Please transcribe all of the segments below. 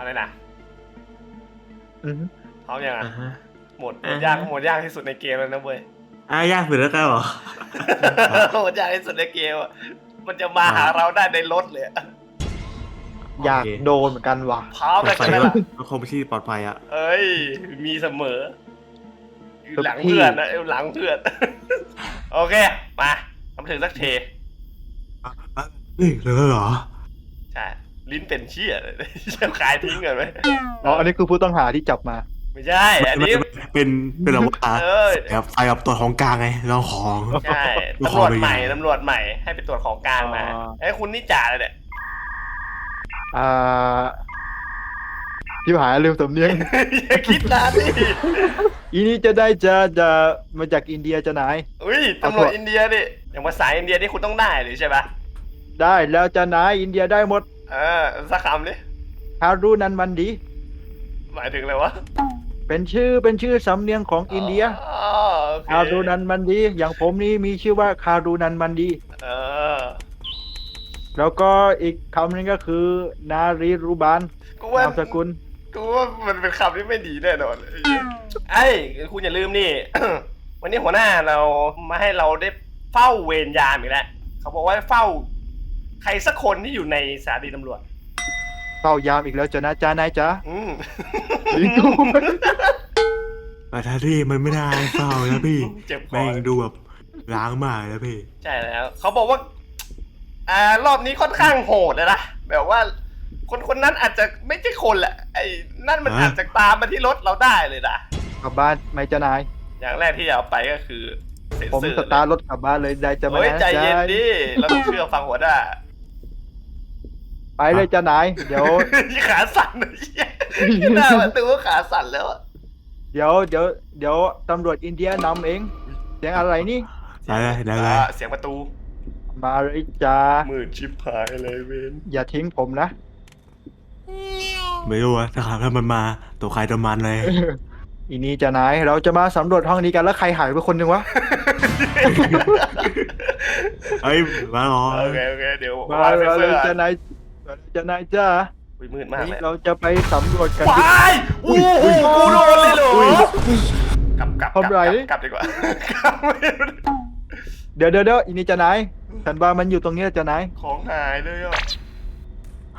อะไรนะอือฮึพร้อมยังอะอ่าฮะ หมดหมอ่าดฮะยากหมดยากที่สุดในเกมแล้วนะเว้ย อะยากสุดแล้วกันเหรอ หมดยากที่สุดในเกมอะมันจะมาหาเราได้ในรถเลยอะอยากโอเค โดนเหมือนกันว่ะ พร้อมปลอแล้วดภัใช่ยไหมว่าล่ะก็คงไม่ใช่ปลอดภัยอะเอ้ย มีเสมออยู่หลังทุกที่เพื่อนนะอยู่หลังเพื่อน โอเคมาทำถึงสักเทเฮ้ยเลยเหรอใช่ ลิ้นเป็นเชี่ยเลยจะขายทิ้งกันไหมอ๋ออันนี้คือผู้ต้องหาที่จับมา ไม่ใช่ อันนี้เป็นเป็นอาวุธอะเออแบบไฟกับตัวของกลางไงเราของใช่ลูกตำครอวจเป็นไงใหม่ตำรวจใหม่ให้ไปตรวจของกลางมาอ๋อไอ้ยคุณนี่จ่าเลยเนี่ยอ่าพี่หายลืมสำเนียงอย่าคิดนานดิอีนี้จะได้จะจะมาจากอินเดียจะไหนอุ้ยตำรวจอินเดียดิอย่างภาษาอินเดียนี่คุณต้องได้เลยใช่ปะได้แล้วจะไหนอินเดียได้หมด เออสักคำดิฮารุนันมันดี หมายถึงอะไรวะเป็นชื่อเป็นชื่อสำเนียงของอินเดียอ๋อโอเคคารูนันมันดี อย่างผมนี่มีชื่อว่าคารูนันมันดี เออ แล้วก็อีกคำหนึงก็คือ นารีรุบานกูว่านามสกุล กูว่ามันเป็นคำที่ไม่ดีแน่นอนไอ้ยคุณอย่าลืมนี่ วันนี้หัวหน้าเรามาให้เราได้เฝ้าเวรยามอีกแล้วเขาบอกว่าเฝ้า ใครสักคนที่อยู่ในสถานีตำรวจ เฝ้ายามอีกแล้วจะนะจ้านายจ้าอืมลิงกูแต่ถ้าที่มันไม่ได้เศร้านะพี่เจ็บคอ แม่งดูแบบล้างมากแล้วพี่ ใช่แล้วเขาบอกว่า อ่ารอบนี้ค่อนข้างโหดเลยนะแบบว่า คนคนนั้นอาจจะไม่ใช่คนแหละไอ้นั่นมันฮะ อาจจะตามมาที่รถเราได้เลยนะกลับบ้านไหม่จ้านาย อย่างแรกที่จะเอาไปก็คือเซ็นผมเซอร์สตาร์ทรถกลับบ้านเลยได้จะมาเฮ้ยนะใจเย็นจ้าดิเราต้องเชื่อฟังหัวหน้า ไปเลยจ้านายเดี๋ยวขาสั่นเลยเหี้ยหน้าประตูก็ขาสั่นแล้วอะเดี๋ยวเดี๋ยวเดี๋ยวตำรวจอินเดียนำเองเสียงอะไรนี่ ได้เลยได้เลย อ่าเสียงประตูมาเลยจ้ามืดชิบหายเลยเวนอย่าทิ้งผมนะ ไม่รู้ว่าถ้าถ้ามันมาตัวใครตัวมันเลย อีนี่จะนายเราจะมาสำรวจห้องนี้กันแล้วใครหายไปคนหนึ่งวะเฮ้ย มาหรอโอเคโอเคเดี๋ยวมามาเซ็นเราเซเลอยร์จะนายจะนายจ้าอุ้ยมืดมากเลยเราจะไปสำรวจกันวายโอ้โหกูโดนเลยเหรอกลับกลับกลับทำไรกลับดีกว่ากลับไม่ได้เดี๋ยวเดี๋ยวเดี๋ยวอีนี่จะนายฉันว่ามันอยู่ตรงนี้จะนายของหายเลยอะ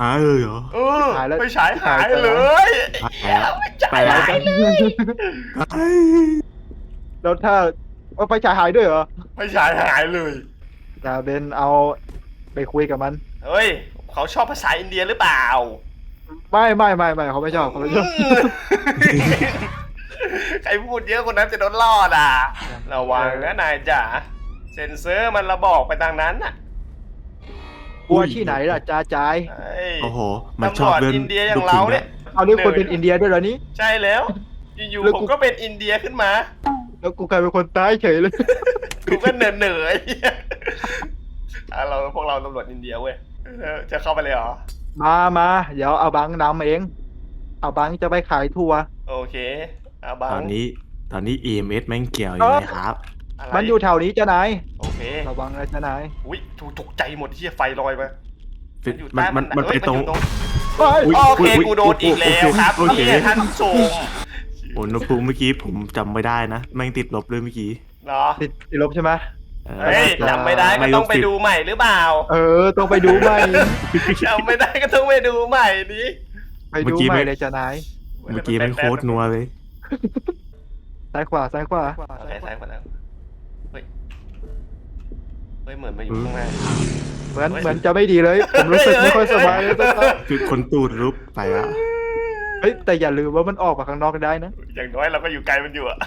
หายเลยเหรอเออหายแล้วไปฉายหายหายไปเลแล้วยหายแล้วไม่ฉายไปแล้วหายเลยเฮ้ยแล้วถ้าเอาไฟฉายหายด้วยเหรอไปฉายหายเลยจะเบนเอาไปคุยกับมัน เฮ้ย เขาชอบภาษาอินเดียหรือเปล่า ไม่ไม่ไม่ไม่เขาไม่ชอบเขาไม่ชอบ ใครพูดเยอะคนนั้นจะโดนล่อด่ะ ระวังนะนายจ๋าเซ็นเซอร์มันระบอกไปทางนั้นน่ะกลัวที่ไหนล่ะจ้าจายเฮ้ย โอ้โห มันชอบตำรวจเล่นอินเดียอย่างเราเนี่ย เอาเรื่องคนเป็นอินเดียด้วยเหรอนี่ใช่แล้ว อยู่แล้วๆผกู มก็เป็นอินเดียขึ้นมา แล้วกูกลายเป็นคนใต้เฉยเลย กูก็เหนื่อยเหนื่อยอะเราพวกเราตำรวจอินเดียเว้ย เออจะเข้าไปเลยเหรอ มามาเดี๋ยวเอาบังนำเอง เอาบังจะไปขายทัวร์โอเคอาบังตอนนี้ตอนนี้ EMS แม่งเกี่ยวอยู่ไหมครับอะไรมันอยู่แถวนี้จ้านายโอเค ระวังนะจ้านายอุ้ยถูกตกใจหมดที่ไฟลอยมาอยู่มันใต้มันมันเอ้ไปยตรงอยู่ตรงเฮ้ยอุ๊ย โอเคกูโดนอีกแล้วครับโอเคนี่ท่านผู้ชมอุณหภูมิเมื่อกี้ผมจำไม่ได้นะ แม่งติดลบเลยเมื่อกี้ เนาะติดติดลบใช่ไหม เออเฮ้ยจำไม่ได้ก็ต้องไปดูใหม่หรือเปล่าเออ ต้องไปดูใหม่จำไม่ได้ก็ต้องไปดูใหม่ดิไปดูใหม่เลยจ้านายเมื่อกี้แม่งโคตรนัวเลยซ้ายขวาซ้ายขวาโอเคซ้ายขวาแล้วเฮ้ยเฮ้ยเหมือนมาอยู่ข้างหน้าเหมือนเฮ้ยเหมือนจะไม่ดีเลย ผมรู้สึกไม่ค่อยสบายเลยจ้านายคือคนตูดรุปไปละ เฮ้ยแต่อย่าลืมว่ามันออกมาข้างนอกได้นะอย่างน้อยเราก็อยู่ไกลมันอยู่อะ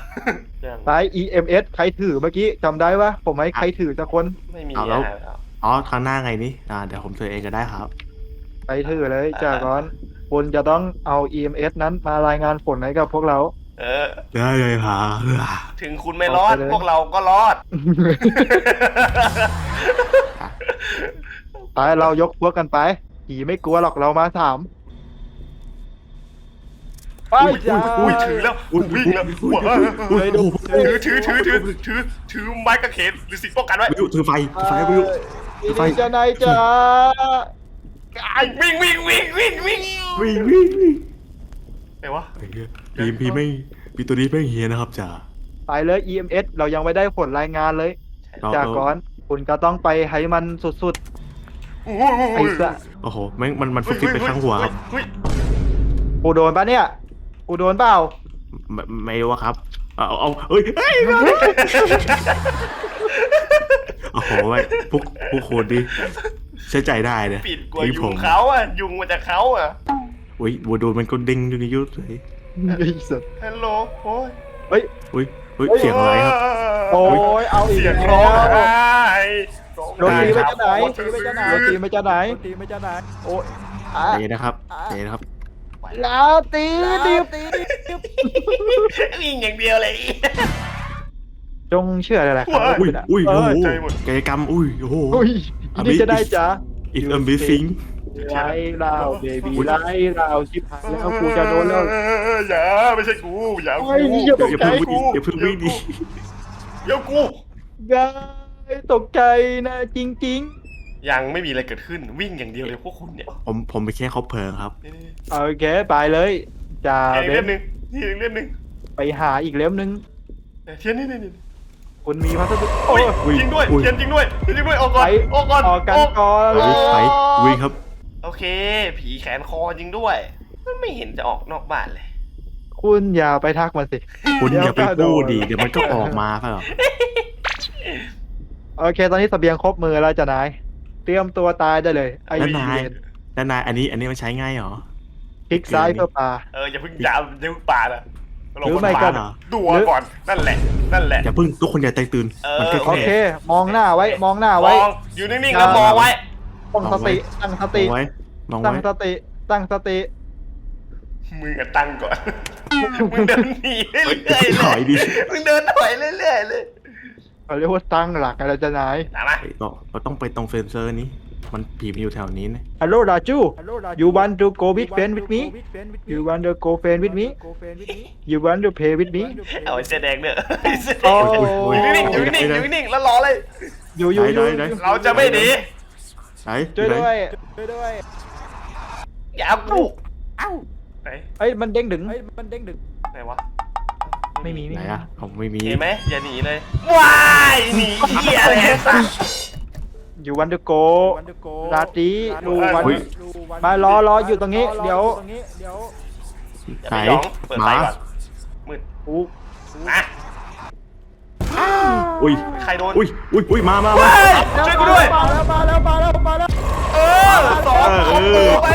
สาย EMS ใครถือเมื่อกี้จำได้ปะผมให้ใครถือสักคนไม่มีเอาแล้ว อะอ๋อข้างหน้าไงนี่อ่าเดี๋ยวผมซื้อเองก็ได้ครับไปถือเลยจากก่อนคุณจะต้องเอา EMS นั้นมารายงานผลให้กับพวกเรา เออ ได้เลยครับถึงคุณไม่รอดเอาไปเลย พวกเราก็รอด ไปเรายกพวกกันไปผีไม่กลัวหรอกเรามาสาม ไปอุ้ยจ้าอุ้ยถือแล้วอุ้ยวิ่งแล้วว้าวถือถือถือถือถือถือไม้กระเขนหรือสิ่งป้องกันไว้วิวถือไฟถือไฟวิวอีนี่จะนายจ้าวิ่งวิ่งวิ่งวิ่งวิ่งวิ่งวิ่งวิ่งไหนวะพีมพีไม่พีตัวนี้ไม่เฮียนะครับจ่าไปเลย EMS เรายังไม่ได้ผลรายงานเลยจากก่อนคุณก็ต้องไปให้มันสุดๆไอ้สะโอ้โหแม่งมันมันฟุกฟิกไปข้างหัวครับเฮ้ยกูโดนปะเนี่ย กูโดนเปล่าไม่ไม่รู้ว่าครับ เอาเอาเอ้ยเอ้ยโอ้โหไอ้พวกพวกคนดิใช้ใจได้เลยปิดกลัวทิ้งยุผงมเขาอะ ยุงมาจากเขาอะ อุ้ยวัวโดนมันก็เด้งอยู่ในยุทธเลยไอ้สัสฮัลโหล โอ้ยเฮ้ยอุ้ยอุ้ยเสียงอะไรครับ โอ้ยเอาอีกเสียงแล้ร้องวไห้โดนตีไปร้จะไหนองตีไปจะไหนไห้ตีไปจะไหนตีไปจะไหนโอ้ยอะเดี๋ยวนะครับเดี๋ยวนะครับ แล้วตีตีตีวิ่งอย่างเดียวเลย จงเชื่ออะไรครับว้ายอุ้ยอุ้ยเอโอ้อโหใจหมด กายกรรมอุ้ยโอ้โหอุ้ยนี่จะได้จ้ะ it's amazing ไล่เราเบบี้ไล่เราชิบหายแล้วกูจะโดนแล้วอย่าไม่ใช่กูอย่าโอ้ยกูอย่าตกอย่าใจเพิ่งวิ่งอย่าเพิ่งวิ่งดิอย่ากูกายตกใจนะจริง ยังไม่มีอะไรเกิดขึ้นวิ่งอย่างเดียวเลยพวกคุณเนี่ยผมผมไปแค่เขาเพลิงครับนี่ๆโอเคไปเลยจ่าๆเทียนเบเล่มนหนึ่งนี่อีกเล่มหนึ่งไปหาอีกเล่มนึงเทียนนี่นี่นี่คุณมีพัสดุโอ้โอ้ยยจริงด้วยอุ้ยเทียนจริงด้วยเทียนจริงด้วยออกก่อนไปออกก่อนออกกันก่อนไปไปวิ่งครับ โอเค ผีแขนคอจริงด้วย มันไม่เห็นจะออกนอกบ้านเลย คุณอย่าไปทักมันสิ คุณเดี๋ยวอย่าไปก็โดนพูดดิเดี๋ยวมันก็ออกมาเปล่าโอเค ตอนนี้เสบียงครบมือแล้วจ้ะนาย เตรียมตัวตายได้เลยไอ้แล้วเวนายแล้วนายอันนี้อันนี้มันใช้ง่ายเหรอ คลิกซ้ายเพื่อปลา เอออย่าเพิ่งยาวอย่าเพิ่งปาดอะหรือไม่ก็ลงาดดูเอาก่อนนั่นแหละ นั่นแหละ อย่าเพิ่งทุกคนอย่าใจตื่น เออ มันแค่โอเคแค่มองหน้าไว้ มองหน้ามไว้ องอยู่นิ่งๆแล้วมองไว้ ตั้งสติ ตั้งสมติ องไว้มองตั้งไว้สติ ตั้งสติมึงอะตั้งก่อน มึงเดินหนีเรื่เฮ้ยอยๆถอยเลยดิ มึงเดินถอยเรื่อยๆเลย เขาเรียกว่าตั้งหลักอะไรจะนายตามมาเฮ้ยเราเราต้องไปตรงเซนเซอร์นี้ มันผีมันอยู่แถวนี้นะ ฮัลโหลราจู you want to go big friend with me you want to go friend with me you want to play with me เอาไอ้เสื้อแดงเนอะไอ้เสื้อแดโอ้งอยู่นิ่งๆอยู่นิ่งๆอยู่นิ่งๆแล้วรอเลย อยู่อยู่อยู่ไหนเราจะไม่หนีไหนช่วยไหนด้วยช่วยด้วยอย่าเอากูเอ้าไหนเอ้ยมันเด้งดึงมันเด้งดึงไหนวะ ไม่มีไหนอะผมไม่มีเห็นไหมอย่าหนีเลยว้ายหนีเหี้ยอะไรสัสอยู่วันเดอโกราตรีดูวันเฮ้ยมารอรออยู่ตรงนี้ เดี๋ยวอย่าไหนไปหยองเปิดหไฟมาก่อนมืดอู้มาอุ้ยใครโดนอุ้ยอุ้ยอุ้ยมามามาว้ายช่วยกูด้วยมาแล้วมาแล้วมาแล้วมาแล้วเออสองสองตัวไป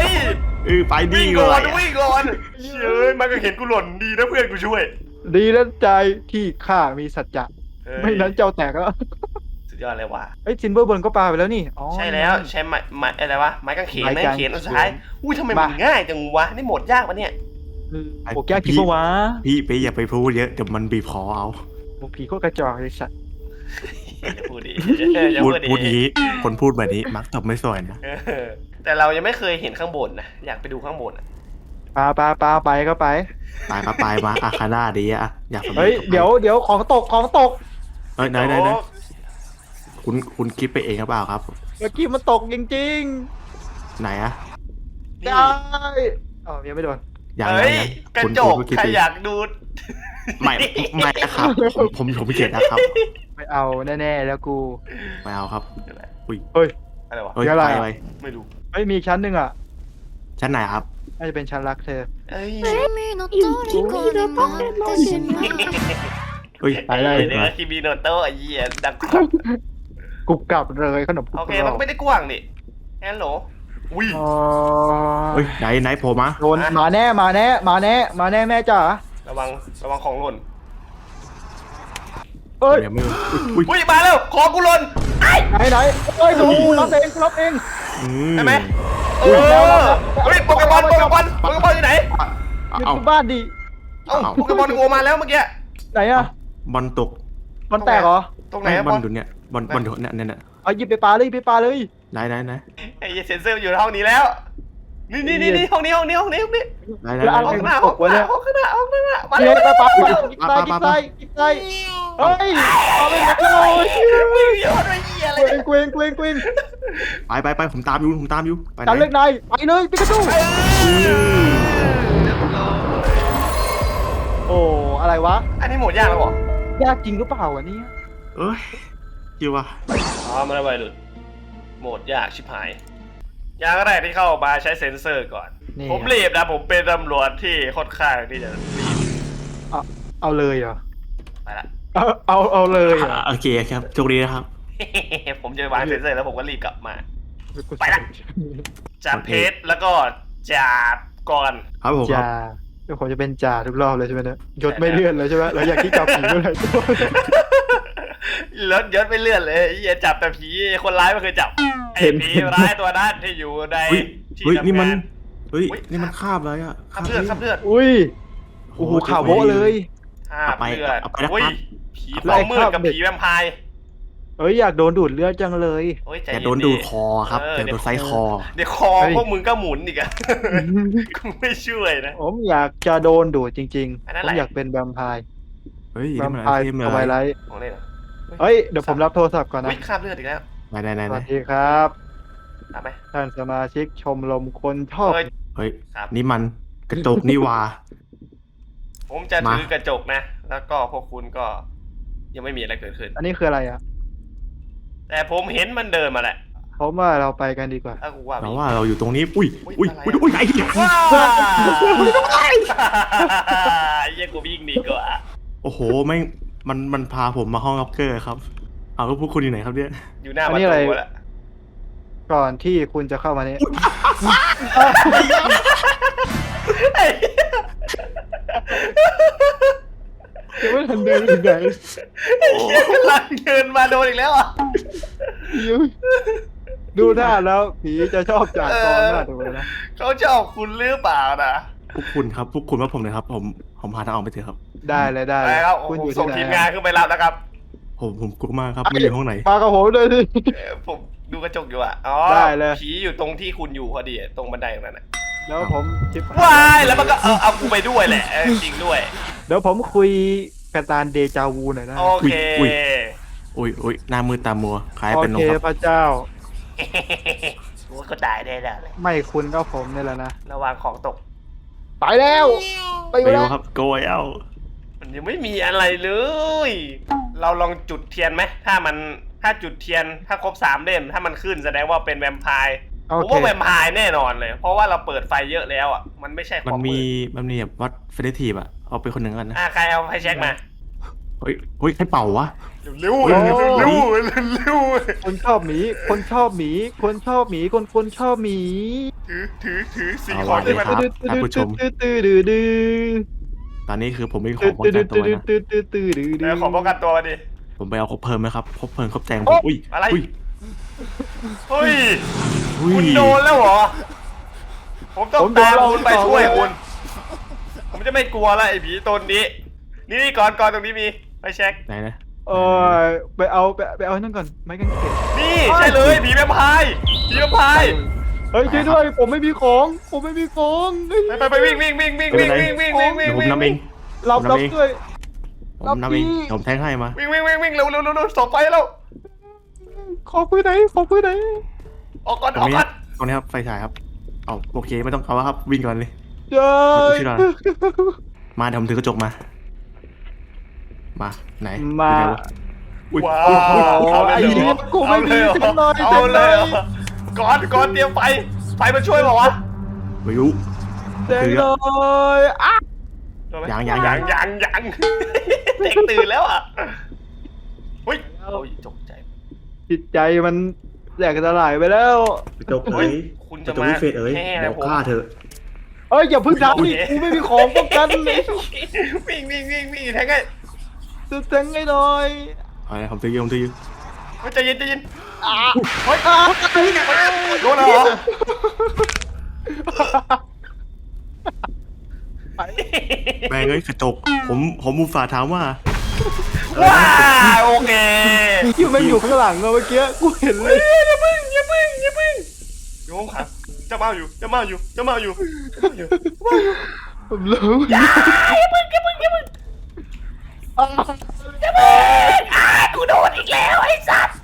เออไปดีวิ่งเลก่อนยอะวิ่งก่อนเฮ้ยมันก็เห็นกูหล่นดีนะเพื่อนกูช่วย ดีแล้วใจที่ข้ามีสัจจะเฮ้ยไม่นั้นเจ้าแตกแล้วสุดยอดเลยว่ะเอ้ยซินเบอร์เบิร์นก็ปาไปแล้วนี่อ๋อใช่แล้วใช้ไม้ไม้อะไรวะไม้กางเขนไม้ไม้กางกางเขนเขนอันสุดท้ายอุ้ยทำไมมันมาง่ายจังวะนี่โหมดยากปะเนี่ยโอ้แก้ผีปะวะพี่ไปอย่าไปพูดเยอะเดี๋ยวมันบีบคอเอาโอ้ผีโคตรกระจอกเลยสัตว์อย่าพูดดิอย่าพูดพูดดิพูดอย่างนี้คนพูดแบบนี้มักจะไม่สวยนะเออแต่เรายังไม่เคยเห็นข้างบนนะอยากไปดูข้างบนอะ ปาปาปาไปก็ไป ตายก็ตายมาอาคาน่าดีอะอยากสำเฮ้ยก็ไปเดี๋ยวเดี๋ยวของตกของตกเฮ้ยไหนไหนไหนคุณคุณคิดไปเองหรือเปล่าครับ เมื่อกี้มันตกจริงไหนอะๆนี่ได้อ๋อยังไม่โดน อย่างเฮ้ยยังกระคุณจกคุณคิดใครไปอยากดูไม่ไม่นะครับ ผมผมผมเกลียดนะครับไม่เอาแน่ๆแล้วกู ไม่เอาครับอุ้ยเฮ้ยอะไรวะเฮ้ยเดี๋ยวอะไร ไปอะไปไม่รู้ เฮ้ยมีอีกชั้นหนึ่งอะ ชั้นไหนครับ น่าจะเป็นชั้นรักเธอ เอ้ย 君の虜になってしまう เฮ้ย ไปเลย เดี๋ยวคิมิโนโตะไอ้เหี้ยดังกรอบ กรุบกรับเลยขนมกรุบ โอกเค กร มัน อบ ก็ไม่ได้กว้างนี่ฮัลโหลวิ อ๋อ เฮ้ยไหนไหนโผล่มา โดนมาแน่มาแน่มาแน่มาแน่แม่จ๋า ระวังระวังของหล่น เอ้ยเดี๋ยวไม่อุ้ยอุ้ยมาแล้วของกูหล่นไอ้ไหนไหนเอ้ยหนูรับเองรับเองอืใช่ไหมเออเฮ้ยโปเกมอนโปเกมอนโปเกมอนอยู่ไหนเอาอยู่เอาที่บ้านดิเอ้าโปเกมอนกูมาแล้วเมื่อกี้ไหนอะบอลตกมันแตกเหรอตรงไหนอะบบออลลดูเนี่ยบอลบอลดูเนี่ยเนี่ยเนี่ยเอาหยิบไปปลาเลยหยิบไปปลาเลยไหนไหนไหนไอ้เหี้ยเซนเซอร์อยู่ในห้องนี้แล้ว นี่นี่นี่นี่ห้องนี้ห้องนี้ห้องนี้ห้องนี้ไหนไหนแล้วไหนอะไรห้องหน้าห้องหน้าห้องหน้าห้องหน้ามาเฮ้แล้ยวปลาปลาหยิบใส่หยิบใส่หยิบใส่เฮ้ยเอาไปไหนเลยมึงโยนไปเหี้ยอะไรเกวงเกวงเกวงเกวงไปไปไปผมตามอยู่ผมตามอยู่ไปไหนการเลือกนายไปเลยปิกาจูโอ้อะไรวะอันนี้หมดยากแล้วเหรอยากจริงหรือเปล่าวะเนี่ยเอ้ยคิดว่าอ๋อมาแล้วไปหลุดโหมดยากชิบหาย อย่างแรกที่เข้ามาใช้เซ็นเซอร์ก่อน นี่ผมรีบนะ ผมเป็นตำรวจที่ค่อนข้างที่จะรีบเอาเอาเลยเหรอ ไปละ เอาเอาเอาเลยเหรออะโอเคครับโชคดีนะครับ ผมจะวางเซ็นเซอร์แล้วผมก็รีบกลับมา ไปละจับเพชรแล้วก็จับก่อน ครับผมคจ่ารับเดี๋ยวผมจะเป็นจ่าทุกรอบเลยใช่ไหมเนี่ยยศไม่เลื่อนเลยใช่ไหมแล้วอยากที่จับผีเมื่อไหร่รถยศไม่เลื่อนเลยไอ้เหี้ยจับแต่ผีคนร้ายไม่เคยจับ ไอ้ผีร้ายตัวนั้นที่อยู่ในเฮ้ยที่เฮ้ยทำนี่มันงานเฮ้ยอุ๊ย นี่มันคาบอะไรอะขับเลือดขับเลือดอุ้ยโอ้โหข่าวโบ๊ะเลยห้าเอาไปเลือดเอาไปนะครับ อุ้ยผีเอาฟองไปมืดกับครับเด็กผีแวมไพร์เอ้ยอยากโดนดูดเลือดจังเลย โอ้ยใจอย่าเย็โดนดูดคอครับเอย่าโดนไซส์คอ เดี๋ยวคอเฮ้ย พวกมึงก็หมุนอีกอะกูไม่ช่วยนะ ผมอยากจะโดนดูดจริงอันนั้ๆนผอะไร มอยากเป็นแวมไพร์เฮ้ยแวนี่มมันไพอะไรร์ที่มันทอะวายไรไลท์ของเล่นเหรอเฮ้ยเดี๋ยวผมรับโทรศัพท์ก่อนนะอุ้ยคราบเลือดอีกแล้ว ไหนไหนไหนสไหนวัสดีครับ ตามไหมท่านสมาชิกชมรมคนชอบเฮ้ยเฮ้ย ครับ นี่มันกระจกนี่หวา ผมจะมา ถือกระจกนะ แล้วก็พวกคุณก็ยังไม่มีอะไรเกิดขึ้น อันนี้คืออะไรอะ แต่ผมเห็นมันเดินมาแหละผมว่าเราไปกันดีกว่า ถ้ากูว่าเรามีว่าเราอยู่ตรงนี้ อุ้ย อุ๊อุ้ยยอะไรอุ้ยอะอุ้ยไอ้เหี้ยว้าไอ้เหี้ยังกูวิ่งหนีก่อนโอ้โหไม่งมันมันพาผมมาห้องล็อกเกอร์ครับ เอาแล้วพวกคุณอยู่ไหนครับเนี่ยอยู่หน้าอัปนระนี้อะไร ตูแล้วก่อนที่คุณจะเข้ามาเนี่ยไอ้ยังไม่ทันเดินถึงไหนเหี้ยกำลังเดินมาโดนอีกแล้วอะยังดูหน้าแล้วผีจะชอบจากตอนหน้าดูเลยนะเขาชอบคุณหรือเปล่านะ พวกคุณครับพวกคุณว่าผมหนะครับ ผมผมพาทางออกไปเถอะครับ ได้เลยได้ไปเลยครับคุณผอมยู่ส่ที่งไหนทีมงานขึ้นไปรับนะครับ ผมผมกลัวมากครับไม่อยู่ห้องไหน มากับผมเลยดิเอ่อผมดูกระจกอยู่อะ อ๋อได้เลย ผีอยู่ตรงที่คุณอยู่พอดีอะตรงบันไดตรงนั้นน่ะแล้วผมชิปว้ายแล้วมันก็เอาเอากูไปด้วยแหละเออจริงด้วย เดี๋ยวผมคุยกับตาลเดจาวูหน่อยนะโอเค อุ้ยอุ้ยอุ้ยหน้ามืดตามัวคล้ายโอเป็นนเคกครับพระเจ้าโอ้ก็ตายได้แล้วเลยไม่คุณก็ผมนี่แหละนะ ระวังของตก ไปแล้ว ไปไปแล้ดูวครับโกยเอามันยังไม่มีอะไรเลย เราลองจุดเทียนไหมถ้ามันถ้าจุดเทียนถ้าครบสามเล่มถ้ามันขึ้นแสดงว่าเป็นแวมไพร์โอผมเคว่าแวมไพร์แน่นอนเลย เพราะว่าเราเปิดไฟเยอะแล้วอะมันไม่ใช่ขมัอนงมีมืดมันมีแบบวัดเฟรทีฟอะเอาไปคนหนึ่งกันนะอะใครเอาไฟแช็กมาเฮ้ยเฮ้ยใครเป่าวะ เร็วโอ้เร็วโหเร็วเร็วคนชอบหมี คนชอบหมี คนชอบหมี คนคนชอบหมีถือถือถือสีเอาของไว้ที่มันครับท่านผู้ชมตื้อตื้อตื้อตื้อ ตอนนี้คือผมไม่มีขตื้อองป้องตื้อกันตัวตื้อนะตื้อตื้อตื้อตื้อเดี๋ยวขอป้องกันตัวมาดิผมไปเอาคบเพลิงไหมครับคบเพลิงคบแจงผโอ๊ะมอุ้ยอะไรอุ้ยเฮ้ยอุ้ยคุณโดนแล้วเหรอผมต้องตามคุณไปช่วยคุณ ผมจะไม่กลัวละไอ้ผีตนนี้ นี่นี่ก่อนก่อนตรงนี้มีไปเช็คไหนนะเออไปเอาไปไปเอานั่นก่อนไม้กางเขนนี่ใช่เลยผีแวมไพร์ผีแวมไพร์ เฮ้ยช่วยด้วยผมไม่มีของผมไม่มีของไปไปไปวิ่งวิ่งวิ่งวิ่งวิ่งวิ่งวิ่งวิ่งวิ่งเดี๋ยวผมวิ่งนำเอง รับผมรับทำเองด้วย ผมนำเองรับพี่เดี๋ยวผมแทงให้มา วิ่งวิ่งวิ่งวิ่งเร็วเร็วเร็วเร็วส่งไปแล้วขอปืนไหนขอปืนไหนออกก่อนตรอองกนี้ก่อนตรงนี้ครับไฟฉายครับ เอาโอเคไม่ต้องเอาแล้วครับวิ่งก่อนเลยเจ้าผมชื่ออะไร มาเดี๋ยวผมถือกระจกมา มาไหนมา อยู่ไหนวะอุ้ยว้าอุ้ยวเอาเลยไอ้เหรเหี้อยกูไม่มีเอาเลยเหรอเต็มเลยเอาเลยเหรอ ก่อนก่อนเตรียมไฟไฟมาช่วยเปล่าวะไม่รู้เต็มเลยอะยังยังยัยังงยังยังเด็กตื่นแล้วอะเฮ้ยโอ้ยตกใจ จิตใจมันแหลกสลายไปแล้ว กระจกเฮ้เอ้ยยคุณกระจะจกมาวิเศษเอ้ยแห่เดี๋ยวผม ฆ่าเธอะเอ้ยอย่าเพึ่งทำดิกูไม่มีของป้องกันเลยวิ่งวิ่งวิ่งวิ่งแทงไงจะแทงให้หน่อยเอาเลยผมถืออยู่ผมถืออยู่เฮ้ยใจเย็นใจเย็น อะเฮ้ยอะโดนแล้วเหรอแม่งเอ้ยกระจก ผมผมมูฝ่าห์ถามว่าว้าโอเคที่มันอยู่ข้างหลังอะเมื่อกี้กูเห็นเลยอย่าพึ่งอย่าพึ่งอย่าพึ่งอยู่ห้องขังจะมาอยู่จะมาอยู่จะมาอยู่จะมาอยู่ผมรู้อย่าพึ่งอย่าพึ่งอย่าพึ่งอะล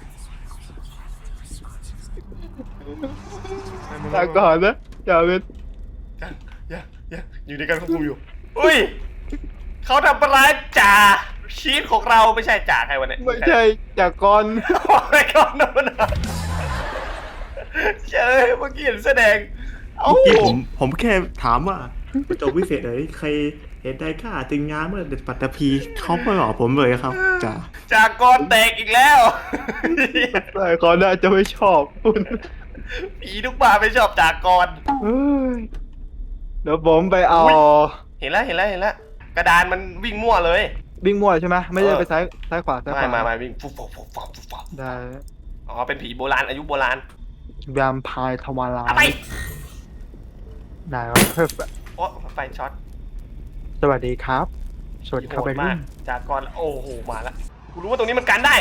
าก่อนนะอย่าเป็นยังยังยังอยู่ในการควบคุมอยู่ อุ้ย เขาทำร้ายจ่าชีตของเราไม่ใช่จ่าใครวะเนี่ยไม่ใช่จากกรโอ้ยก่อนนะมันอะเจ้ยเมื่อกี้เห็นแสดง เอ้าเมื่อกี้ผมผมแค่ถามว่าประจบวิเศษไหนใครเห็นได้ค่าจึงงานเมื่อเด็ดปัตตภีเขาไม่บอกผมเลยครับจ้าจากกรแตกอีกแล้วแต่กรน่าจะไม่ชอบคุณ ผีทุกบาไม่ชอบจากกรเฮ้ยเดี๋ยวผมไปเอาอุ๊ยเห็นแล้วเห็นแล้วเห็นแล้วกระดานมันวิ่งมั่วเลย วิ่งมั่วใช่ไหมไม่ได้เออไปซ้ายซ้ายขวาซ้ายขไม่วามามาวิ่งฟุบฟุบฟุบฟุบฟุบฟุบได้อ๋อเป็นผีโบราณอายุโบราณแวมไพร์ทวารายเอาไปได้ครับโอ้ไฟช็อตสวัสดีครับ สวัสดีครับโหไปดรุ่มากนจากกรโอ้โหมาแล้วกูรู้ว่าตรงนี้มันกันได้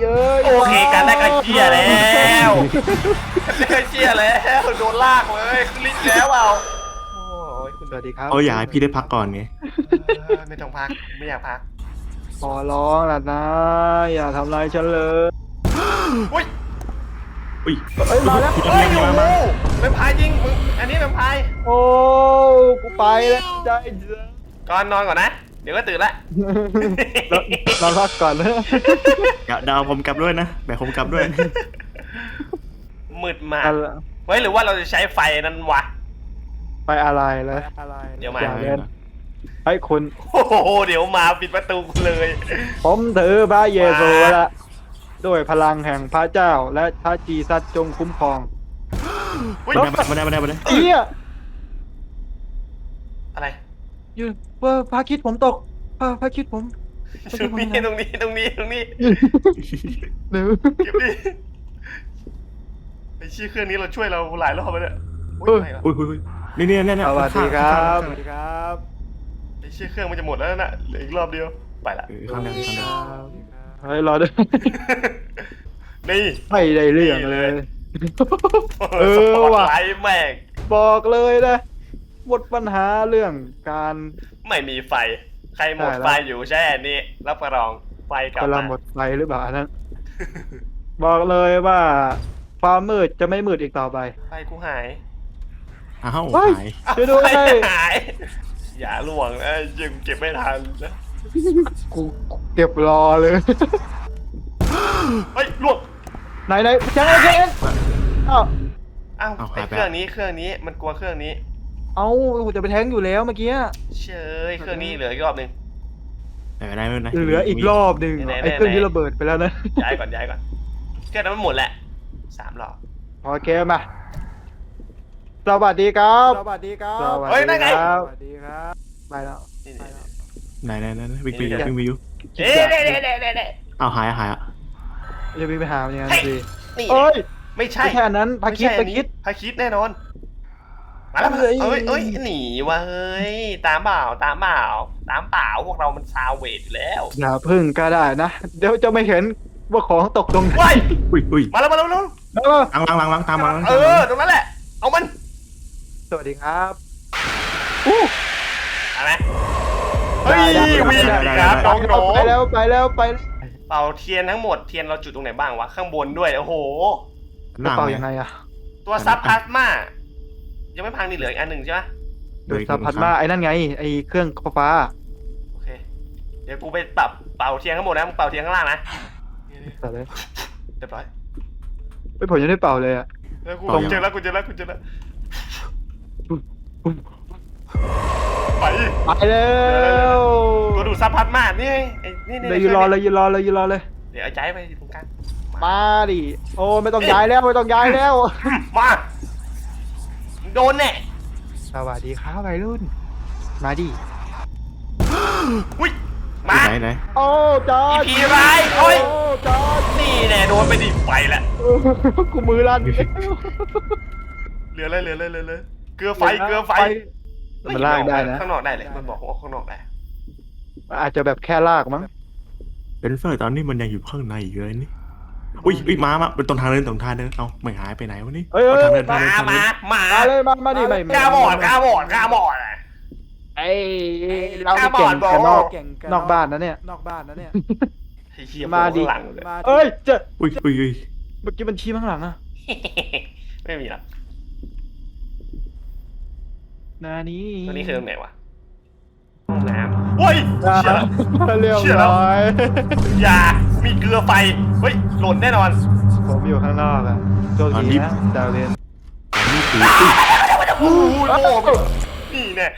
เย้ยโอเคกันได้ก็เชียแล้วได้ก็เชียแล้วโดนลากเลยคลิกแล้วเอาโอ้ยคุณสวัสดีครับเขาอยากให้พี่ได้พักก่อนไงเออไม่ต้องพักไม่อยากพักขอร้องล่ะนะ อย่าทำร้ายฉันเลยอุ้ยอุ้ยเอ้ยมาแล้วเฮ้ยโอ้โหแวมไพายยิงมึงอันนี้แวมไพายโอ้กูไปแล้วใจเย็นก่อนนอนก่อนนะ เดี๋ยวก็ตื่นละ เราเราพักก่อนนะอย่าดาวผมกลับด้วยนะแบกผมกลับด้วย มืดมากอะไรเฮ้ยหรือว่าเราจะใช้ไฟนั้นวะ ไปอะไรเลยเดี๋ยวมา อย่าเล่นไอ้คุณ โอ้โห เดี๋ยวมาปิดประตูกูเลย ผมถือพระเยซูมาละด้วยพลังแห่งพระเจ้าและพระจีซัสจงคุ้มครองอุ้ยมาได้มาได้มาได้มาได้เอี้ยอะไร อยู่ว่าพระคิดผมตกพระพระคิดผมตรงนี้ตรงนี้ตรงนี้ตรงนี้หนึ่งเก็บดิไอ้ชี้เครื่องนี้เราช่วยเราหลายรอบไปเนี่ยเออไม่หรอกอุ้ยอุ้ยอุ้ยนี่นี่นี่นี่สวัสดีครับข้างๆสวัสดีครับไอ้ชี้เครื่องมันจะหมดแล้วนะเหลืออีกรอบเดียวไปละเออข้างเดียวข้างเดียวเฮ้ยรอด้วยนี่ไม่ได้เรื่องเลย เออสปอร์ตว่ะ ไลท์แม่งบอกเลยนะ หมดปัญหาเรื่องการ ไม่มีไฟ ใครหมดได้แล้วไฟอยู่แช่นี้รับประรองไฟกลับกำลัมางหมดไฟหรือเปล่าอันนั้น บอกเลยว่าความมืดจะไม่มืดอีกต่อไป ไฟกูหายอ้าวเฮ้ย หายช่วยด้วย ไฟหาย อย่าล่วงนะยังเก็บไม่ทันนะกูเก็บรอเลย เฮ้ยล่วงไหนไหนยังไงยังไงอ้าวอ้าวไอ้เครื่องนี้เครื่องนี้มันกลัวเครื่องนี้ เอากูจะไปแทงอยู่แล้วเมื่อกี้ เชยเครื่องนี้เหลืออีกรอบหนึงไหนไหนไหนเหลืออีกรอบหนึ่งไหนๆๆ ไอ้เครื่องที่ระเบิดไปแล้วนะย้ายก่อนย้ายก่อนเครื่องนั้นมันหมดแหละสามรอบ โอเคมาสวัสดีครับสวัสดีครับสวัสเฮ้ยนั่ดีนไงครับสวัสดีครับไปแล้ว นี่ไปแล้วไหนไหนไหนไหนวิ่งไปอยู่วิ่งไปอยู่เอ๊ะเด้เด้เด้เด้เด้อ้าวหายอะหายอะจะมีไปหามันยังไงเฮ้ยสินี่เอ้ยไม่ใช่ไม่ใช่อันนั้นพาคิดไม่ใช่พาอันนี้คิดพาคิดแน่นอน มาแล้วเฮ้ยเอ้ยเอ้ยหนีวะเฮ้ยตามเปล่าตามเปล่าตามเปล่าพวกเรามันซาวเวทอยู่แล้วอย่าพึ่งก็ได้นะ เดี๋ยวจะไม่เห็นว่าของตกตรงไหนว้ายอุ้ยอุ้ยมาแล้วมาแล้วมาแล้วแล้วก็ล้างล้างล้างล้างตามมาล้างเอตามอมาตรงนั้นแหละ เอามันสวัสดีครับอู้อะไรเฮ้ยได้ได้ วิ่งได้ดีได้ครับน้องหนูไปแล้วไปแล้วไปแล้วเป่าเทียนทั้งหมดเทียนเราจุดตรงไหนบ้างวะข้างบนด้วยโอ้โหกระเป๋ายังไงอะตัวซับพลาสมา ยังไม่พังนี่เหลืออีกอันหนึ่งใช่ไหมโดยสัมผัสมาไอ้นั่นไง ไอ้เครื่องฟ้าโอเค เดี๋ยวกูไปปรับเป่าเทียนข้างบนนะมึงเป่าเทียนข้างล่างนะแต่เลยเรียบร้อยไม่ผมยังไม่เป่าเลยอะเออกูผมเจอแล้วกูเจอแล้วกูเจอแล้วไปไปแล้วตัวดูดซับพลาสมานี่ไงไอ้นี่นี่เลยยืนรอเลยยืนรอเลยยืนรอเลย เดี๋ยวเอาใจไปตรงกลางมาดิโอ้ไม่ต้องย้ายแล้วไม่ต้องย้ายแล้ว มา โดนแน่สวัสดีครับวัยรุ่น มาดิ อุ้ยมาไหนไหนโอ้จออีดพีร้ายโอ้ยโอ้จอดนี่แน่โดนไปดิไปละเออกูมือลั่นเหลือเลยเหลือเลยเหลือเลยเกลือไฟเกลือไฟมันลากได้นะข้างนอกได้เลยมันบอกว่าข้างนอกได้อาจจะแบบแค่ลากมั้งเป็นเฟอร์ตอนนี้มันยังอยู่ข้างในอยู่เลยนี่ อุ้ยอุ้ยมามาเป็นตรงทางเดินตรงทางเดินเอาไม่หายไปไหนวะนี่เอ้ยเอาเอ้ยทางเดินทางมาเดินทางเดิมานมามาเลยมามาดิไม่ไม่กล้าบอดกล้าบอดกล้าบอดอะ ไอ้เราไม่เก่งกล้าบอดกันนอกเก่งกันนอกบ้านนะเนี่ย นอกบ้านนะเนี่ย ไอ้เหี้ยมาดิข้างหลังเลย มาเอ้ยเจะอุ้ยอุ้ยอุ้ยเมื่อกี้มันชี้ข้างหลังอะไม่มีหรอกนานี้ตัวนี้คือตรงไหนวะห้องน้ำเฮ้ยอ่าเชี่ยแล้ว เรียบเชี่ยแล้วร้อย อยา มีเกลือไฟ เฮ้ย หล่นแน่นอน ผมอยู่ข้างนอกอะโชคดีนะดาวเรียนอันนี้คืออุ๊ยโอ้โหโล่นี่แน่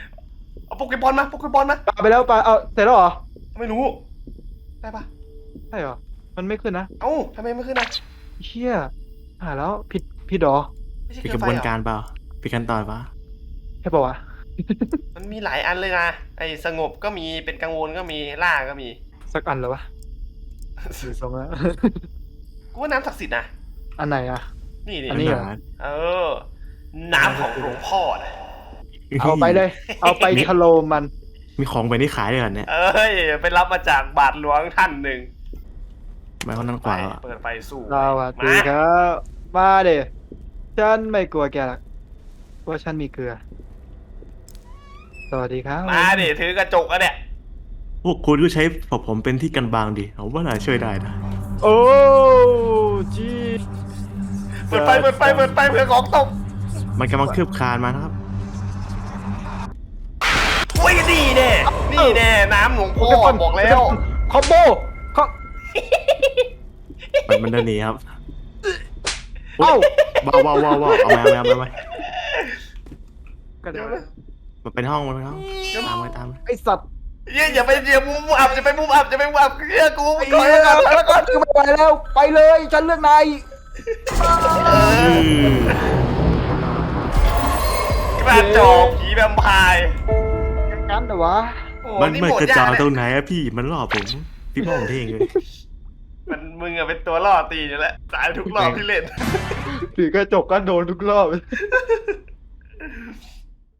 เอาโปเกมอนมาโปเกมอนมา ปาไปแล้วปาเอาเสร็จแล้วเหรอไม่รู้ ได้ปะใช่เหรอมันไม่ขึ้นนะเอ้าทำไมไม่ขึ้นนะเชี่ยหาแล้วผิดผิดเหรอไม่ใช่มีเกลืกอระไฟบวนเหรอการเปล่ามีขั้นตอนปะใช่ป่าวะมันมีหลายอันเลยนะ ไอ้สงบก็มี เป็นกังวลก็มี ล่าก็มี สักอันเหรอวะ ดูทรงแล้วกูว่าน้ำศักดิ์สิทธิ์นะอันไหนอะนี่นี่อันนี้เหรอ เออ น้ำของหลวงพ่อนะเอาไปเลย เอาไปชโลมมัน มีของไปนี่ขายด้วยเหรอเนี่ยเอ้ยไปรับมาจากบาทหลวงท่านหนึ่งหมายความนั่นขไปวาอะเปิดไฟสู้สวัสดีมาครับ มาเดฉันไม่กลัวแกหรอกเพราะฉันมีเกลือ สวัสดีครับ มาดิถือกระจกอะเนี่ย พวกคุณก็ใช้ผมผมเป็นที่กันบางดิผมว่าน่าช่วยได้นะ โอ้จีเปิดไฟเปิดไฟเปิดไฟเผื่อของตกมันกำลังคืบคลานมานะครับ อุ้ยนี่แน่นี่แน่น้ำหลวงพ่อบอกแล้วคอมโบคอมันมันเดินหนีครับเอ้าว้าวว้าวว้าวว้าวเอามาเอามาเอามากระเดี๋ยวมันเป็นห้องมันเป็นห้องตามไปตามไปไอสัตว์ เยี่ยอย่าไปอย่ามุมอับอย่าไปมุมอับอย่าไปมุมอับเชื่อกูไอ้ถอยเหี้ยแล้วกันถอยแล้วกันไม่ไหวแล้ว ไปเลยฉันเลือกนายอืมกระจอกผีแวมไพร์งั้นเหรอวะโอ้มันนี่มันหมดกระยาจอกกตรงไหนอะพี่มันล่อผมพี่บ้องเท่งเลยมันมึงอะเป็นตัวล่อตีนี่แหละตายทุกรอบที่เล่นถือกระจกก็โดนทุกรอบ